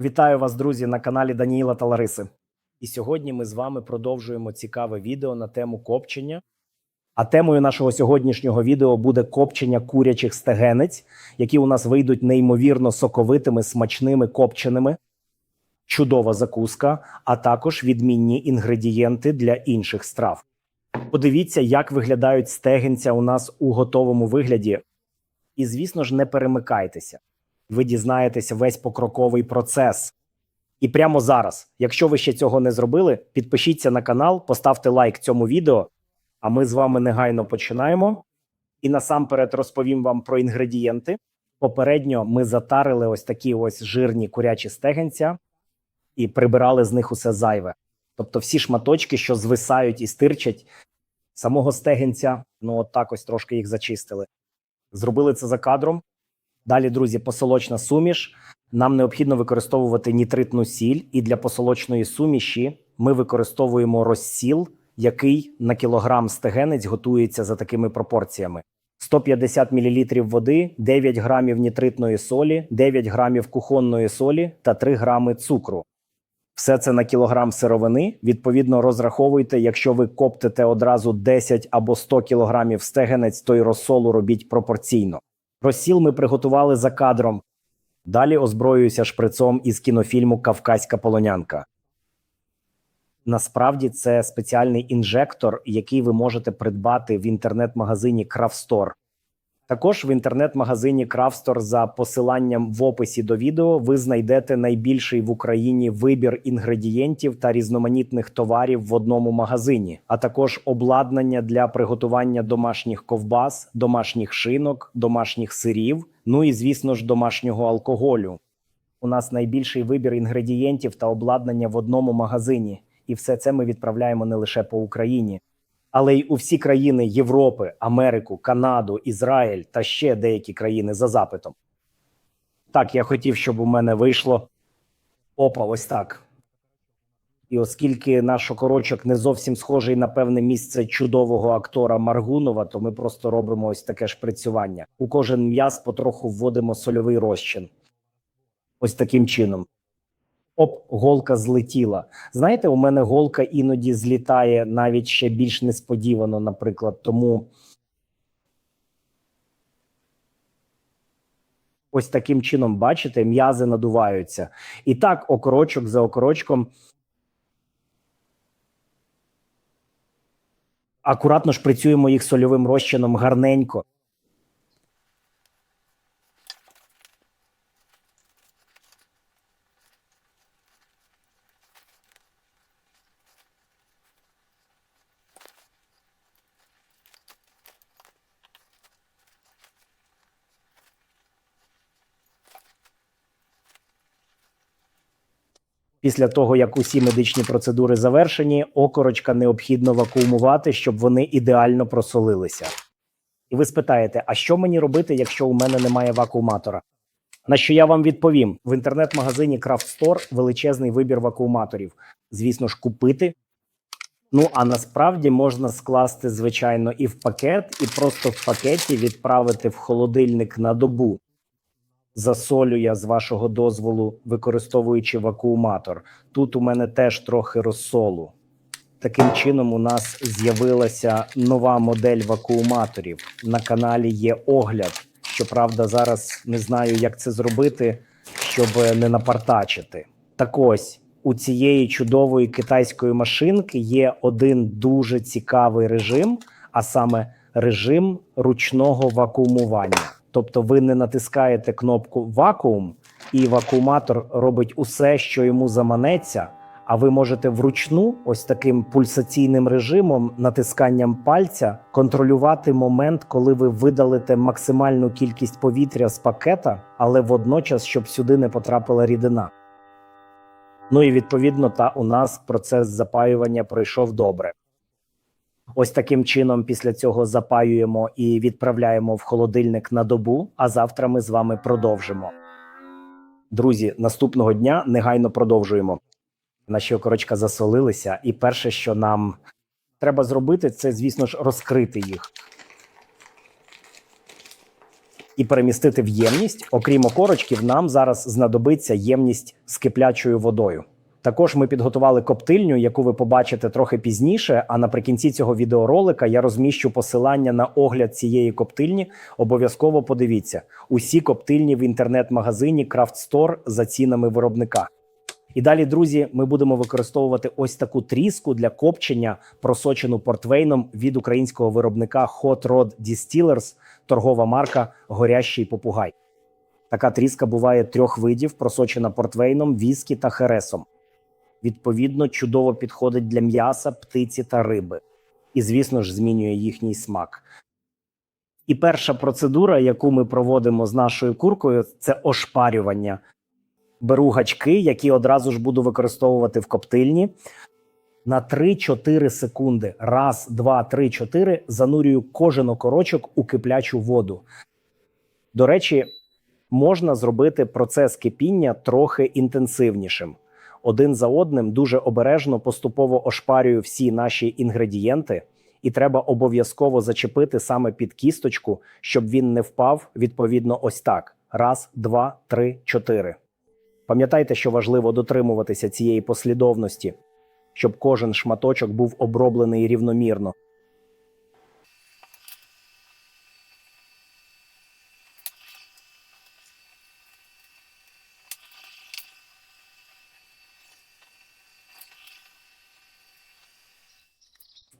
Вітаю вас, друзі, на каналі Даніїла та Лариси. І сьогодні ми з вами продовжуємо цікаве відео на тему копчення. А темою нашого сьогоднішнього відео буде копчення курячих стегенець, які у нас вийдуть неймовірно соковитими, смачними копченими. Чудова закуска, а також відмінні інгредієнти для інших страв. Подивіться, як виглядають стегенця у нас у готовому вигляді. І, звісно ж, не перемикайтеся ви дізнаєтеся весь покроковий процес. І прямо зараз, якщо ви ще цього не зробили, підпишіться на канал, поставте лайк цьому відео. А ми з вами негайно починаємо. І насамперед розповім вам про інгредієнти. Попередньо ми затарили ось такі ось жирні курячі стегенця і прибирали з них усе зайве. Тобто всі шматочки, що звисають і стирчать, самого стегенця, ну от так ось трошки їх зачистили. Зробили це за кадром. Далі, друзі, посолочна суміш. Нам необхідно використовувати нітритну сіль, і для посолочної суміші ми використовуємо розсіл, який на кілограм стегенець готується за такими пропорціями: 150 мл води, 9 грамів нітритної солі, 9 грамів кухонної солі та 3 грами цукру. Все це на кілограм сировини. Відповідно, розраховуйте, якщо ви коптите одразу 10 або 100 кілограмів стегенець, то й розсолу робіть пропорційно. Розсіл ми приготували за кадром. Далі озброююся шприцом із кінофільму Кавказька полонянка. Насправді це спеціальний інжектор, який ви можете придбати в інтернет-магазині Крафстор. Також в інтернет-магазині Крафстор за посиланням в описі до відео ви знайдете найбільший в Україні вибір інгредієнтів та різноманітних товарів в одному магазині, а також обладнання для приготування домашніх ковбас, домашніх шинок, домашніх сирів, ну і звісно ж домашнього алкоголю. У нас найбільший вибір інгредієнтів та обладнання в одному магазині, і все це ми відправляємо не лише по Україні але й у всі країни Європи, Америку, Канаду, Ізраїль та ще деякі країни за запитом. Так, я хотів, щоб у мене вийшло опа, ось так. І оскільки наш окорочок не зовсім схожий на певне місце чудового актора Маргунова, то ми просто робимо ось таке шприцювання. У кожен м'яз потроху вводимо сольовий розчин. Ось таким чином. Оп, голка злетіла. Знаєте, у мене голка іноді злітає навіть ще більш несподівано, наприклад. Тому ось таким чином, бачите, м'язи надуваються. І так, окорочок за окорочком. Акуратно шприцюємо їх сольовим розчином гарненько. Після того, як усі медичні процедури завершені, окорочка необхідно вакуумувати, щоб вони ідеально просолилися. І ви спитаєте, а що мені робити, якщо у мене немає вакууматора? На що я вам відповім: в інтернет-магазині Craft Store величезний вибір вакууматорів. Звісно ж, купити. Ну а насправді можна скласти, звичайно, і в пакет, і просто в пакеті відправити в холодильник на добу. Засолю я з вашого дозволу, використовуючи вакууматор. Тут у мене теж трохи розсолу. Таким чином, у нас з'явилася нова модель вакууматорів. На каналі є огляд. Щоправда, зараз не знаю, як це зробити, щоб не напартачити. Так ось у цієї чудової китайської машинки є один дуже цікавий режим, а саме режим ручного вакуумування. Тобто ви не натискаєте кнопку вакуум, і вакууматор робить усе, що йому заманеться. А ви можете вручну, ось таким пульсаційним режимом, натисканням пальця, контролювати момент, коли ви видалите максимальну кількість повітря з пакета, але водночас, щоб сюди не потрапила рідина. Ну і відповідно, та у нас процес запаювання пройшов добре. Ось таким чином, після цього запаюємо і відправляємо в холодильник на добу. А завтра ми з вами продовжимо. Друзі, наступного дня негайно продовжуємо. Наші окорочка засолилися, і перше, що нам треба зробити, це, звісно ж, розкрити їх. і перемістити в ємність. Окрім окорочків, нам зараз знадобиться ємність з киплячою водою. Також ми підготували коптильню, яку ви побачите трохи пізніше. А наприкінці цього відеоролика я розміщу посилання на огляд цієї коптильні. Обов'язково подивіться усі коптильні в інтернет-магазині Craft Store за цінами виробника. І далі, друзі, ми будемо використовувати ось таку тріску для копчення, просочену портвейном від українського виробника Hot Rod Distillers, торгова марка Горящий попугай. Така тріска буває трьох видів, просочена портвейном, віскі та хересом. Відповідно, чудово підходить для м'яса, птиці та риби. І, звісно ж, змінює їхній смак. І перша процедура, яку ми проводимо з нашою куркою, це ошпарювання. Беру гачки, які одразу ж буду використовувати в коптильні. На 3-4 секунди. Раз, два, три, чотири занурюю кожен окорочок у киплячу воду. До речі, можна зробити процес кипіння трохи інтенсивнішим. Один за одним дуже обережно поступово ошпарюю всі наші інгредієнти, і треба обов'язково зачепити саме під кісточку, щоб він не впав відповідно ось так: раз, два, три, чотири. Пам'ятайте, що важливо дотримуватися цієї послідовності, щоб кожен шматочок був оброблений рівномірно.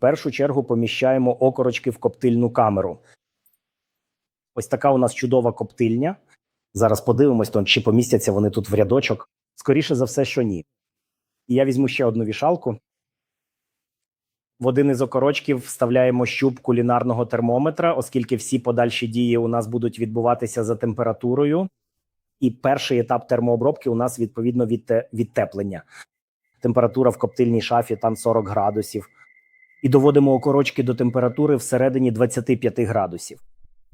Першу чергу поміщаємо окорочки в коптильну камеру. Ось така у нас чудова коптильня. Зараз подивимось, чи помістяться вони тут в рядочок. Скоріше за все, що ні. І я візьму ще одну вішалку. В один із окорочків вставляємо щуп кулінарного термометра, оскільки всі подальші дії у нас будуть відбуватися за температурою. І перший етап термообробки у нас відповідно від відтеплення. Температура в коптильній шафі там 40 градусів. І доводимо окорочки до температури всередині 25 градусів.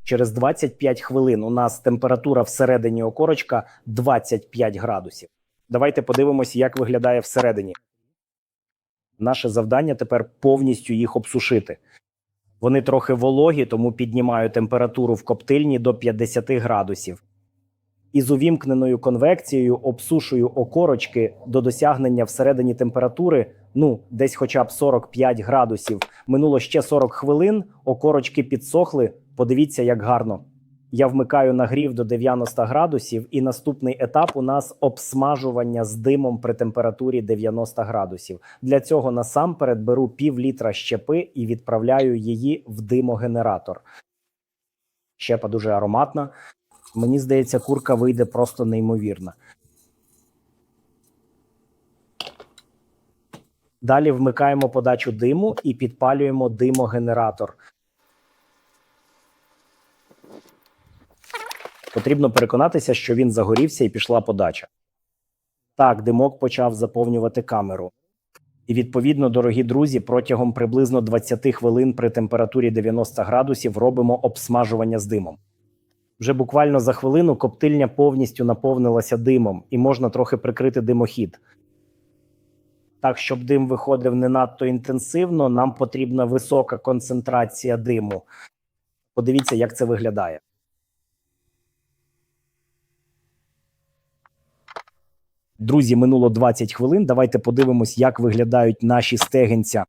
Через 25 хвилин у нас температура всередині окорочка 25 градусів. Давайте подивимося, як виглядає всередині. Наше завдання тепер повністю їх обсушити. Вони трохи вологі, тому піднімаю температуру в коптильні до 50 градусів. Із увімкненою конвекцією обсушую окорочки до досягнення всередині температури, ну, десь хоча б 45 градусів. Минуло ще 40 хвилин, окорочки підсохли. Подивіться, як гарно. Я вмикаю нагрів до 90 градусів, і наступний етап у нас обсмажування з димом при температурі 90 градусів. Для цього насамперед беру пів літра щепи і відправляю її в димогенератор. Щепа дуже ароматна. Мені здається, курка вийде просто неймовірна. Далі вмикаємо подачу диму і підпалюємо димогенератор. Потрібно переконатися, що він загорівся і пішла подача. Так, димок почав заповнювати камеру. І відповідно, дорогі друзі, протягом приблизно 20 хвилин при температурі 90 градусів робимо обсмажування з димом. Вже буквально за хвилину коптильня повністю наповнилася димом, і можна трохи прикрити димохід. Так, щоб дим виходив не надто інтенсивно, нам потрібна висока концентрація диму. Подивіться, як це виглядає. Друзі, минуло 20 хвилин. Давайте подивимось, як виглядають наші стегенця.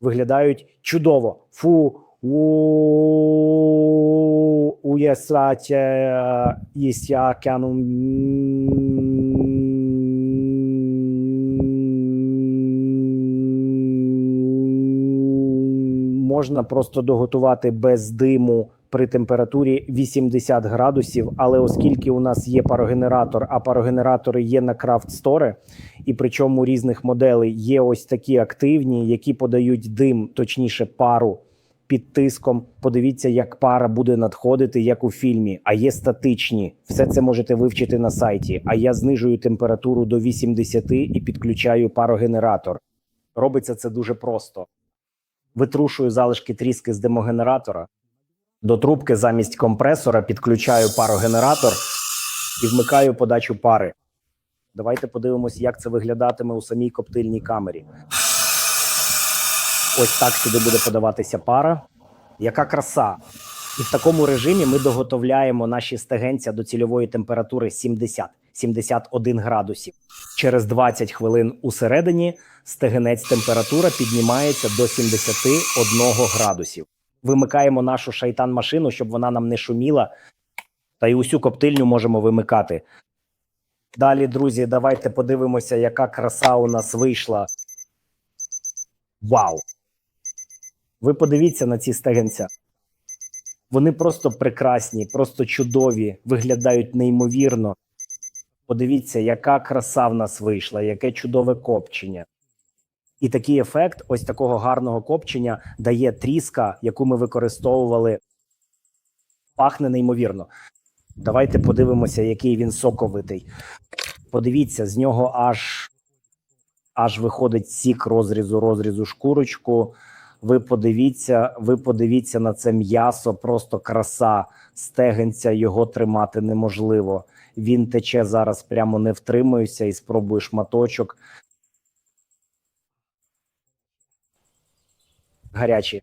Виглядають чудово. Фу. У їсякяну. Можна просто доготувати без диму при температурі 80 градусів. Але оскільки у нас є парогенератор, а парогенератори є на Store, і причому різних моделей є ось такі активні, які подають дим, точніше, пару під тиском. Подивіться, як пара буде надходити, як у фільмі. А є статичні. Все це можете вивчити на сайті. А я знижую температуру до 80 і підключаю парогенератор. Робиться це дуже просто. Витрушую залишки тріски з демогенератора. До трубки замість компресора підключаю парогенератор і вмикаю подачу пари. Давайте подивимось, як це виглядатиме у самій коптильній камері. Ось так сюди буде подаватися пара. Яка краса! І в такому режимі ми доготовляємо наші стегенця до цільової температури 70 71 градусів. Через 20 хвилин усередині стегенець температура піднімається до 71 градусів. Вимикаємо нашу шайтан-машину, щоб вона нам не шуміла. Та й усю коптильню можемо вимикати. Далі, друзі, давайте подивимося, яка краса у нас вийшла. Вау! Ви подивіться на ці стегенця. Вони просто прекрасні, просто чудові, виглядають неймовірно. Подивіться, яка краса в нас вийшла, яке чудове копчення. І такий ефект ось такого гарного копчення дає тріска, яку ми використовували. Пахне неймовірно. Давайте подивимося, який він соковитий. Подивіться, з нього аж, аж виходить сік розрізу, розрізу шкурочку. Ви подивіться, ви подивіться на це м'ясо, просто краса. Стегенця його тримати неможливо. Він тече зараз, прямо не втримуюся і спробую шматочок. Гарячий.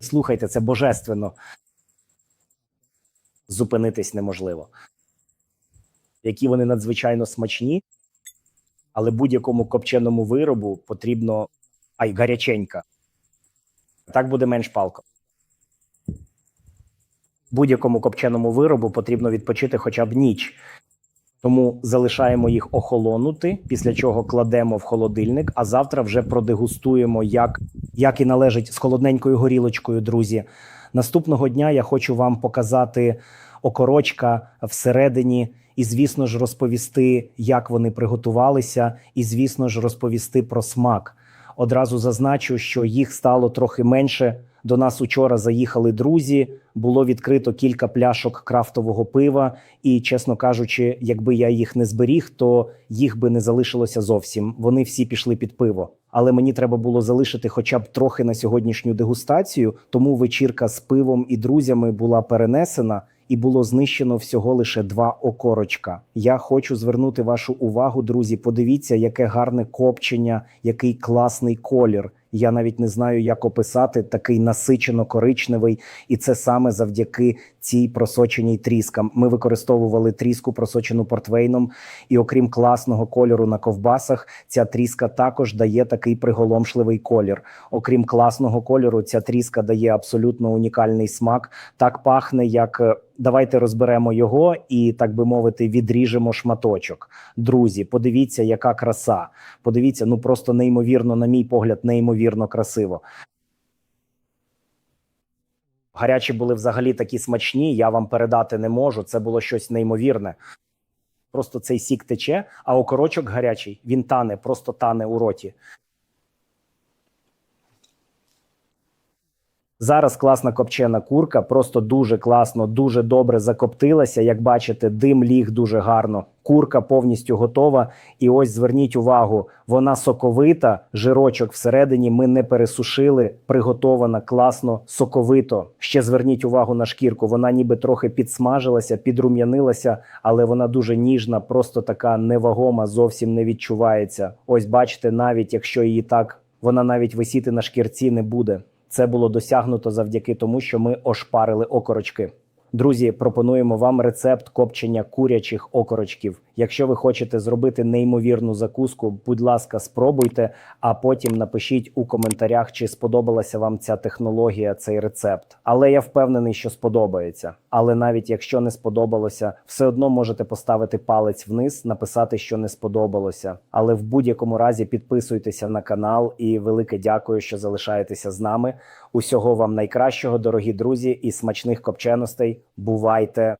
Слухайте, це божественно. Зупинитись неможливо. Які вони надзвичайно смачні, але будь-якому копченому виробу потрібно ай, гаряченька. Так буде менш палко. Будь-якому копченому виробу потрібно відпочити хоча б ніч. Тому залишаємо їх охолонути, після чого кладемо в холодильник, а завтра вже продегустуємо, як, як і належить з холодненькою горілочкою, друзі. Наступного дня я хочу вам показати окорочка всередині, і, звісно ж, розповісти, як вони приготувалися, і, звісно ж, розповісти про смак. Одразу зазначу, що їх стало трохи менше. До нас учора заїхали друзі. Було відкрито кілька пляшок крафтового пива, і, чесно кажучи, якби я їх не зберіг, то їх би не залишилося зовсім. Вони всі пішли під пиво. Але мені треба було залишити хоча б трохи на сьогоднішню дегустацію. Тому вечірка з пивом і друзями була перенесена. І було знищено всього лише два окорочка. Я хочу звернути вашу увагу, друзі. Подивіться, яке гарне копчення, який класний колір. Я навіть не знаю, як описати такий насичено коричневий, і це саме завдяки цій просоченій тріскам. Ми використовували тріску, просочену портвейном, і окрім класного кольору на ковбасах, ця тріска також дає такий приголомшливий колір. Окрім класного кольору, ця тріска дає абсолютно унікальний смак. Так пахне, як е, давайте розберемо його і, так би мовити, відріжемо шматочок. Друзі, подивіться, яка краса. Подивіться, ну просто неймовірно, на мій погляд, неймовірно красиво. Гарячі були взагалі такі смачні, я вам передати не можу. Це було щось неймовірне. Просто цей сік тече, а окорочок гарячий, він тане, просто тане у роті. Зараз класна копчена курка, просто дуже класно, дуже добре закоптилася. Як бачите, дим ліг дуже гарно. Курка повністю готова. І ось зверніть увагу, вона соковита, жирочок всередині. Ми не пересушили, приготована класно, соковито. Ще зверніть увагу на шкірку. Вона ніби трохи підсмажилася, підрум'янилася, але вона дуже ніжна, просто така невагома, зовсім не відчувається. Ось бачите, навіть якщо її так, вона навіть висіти на шкірці не буде. Це було досягнуто завдяки тому, що ми ошпарили окорочки. Друзі, пропонуємо вам рецепт копчення курячих окорочків. Якщо ви хочете зробити неймовірну закуску, будь ласка, спробуйте, а потім напишіть у коментарях, чи сподобалася вам ця технологія, цей рецепт. Але я впевнений, що сподобається. Але навіть якщо не сподобалося, все одно можете поставити палець вниз, написати, що не сподобалося. Але в будь-якому разі підписуйтеся на канал і велике дякую, що залишаєтеся з нами. Усього вам найкращого, дорогі друзі, і смачних копченостей. Бувайте!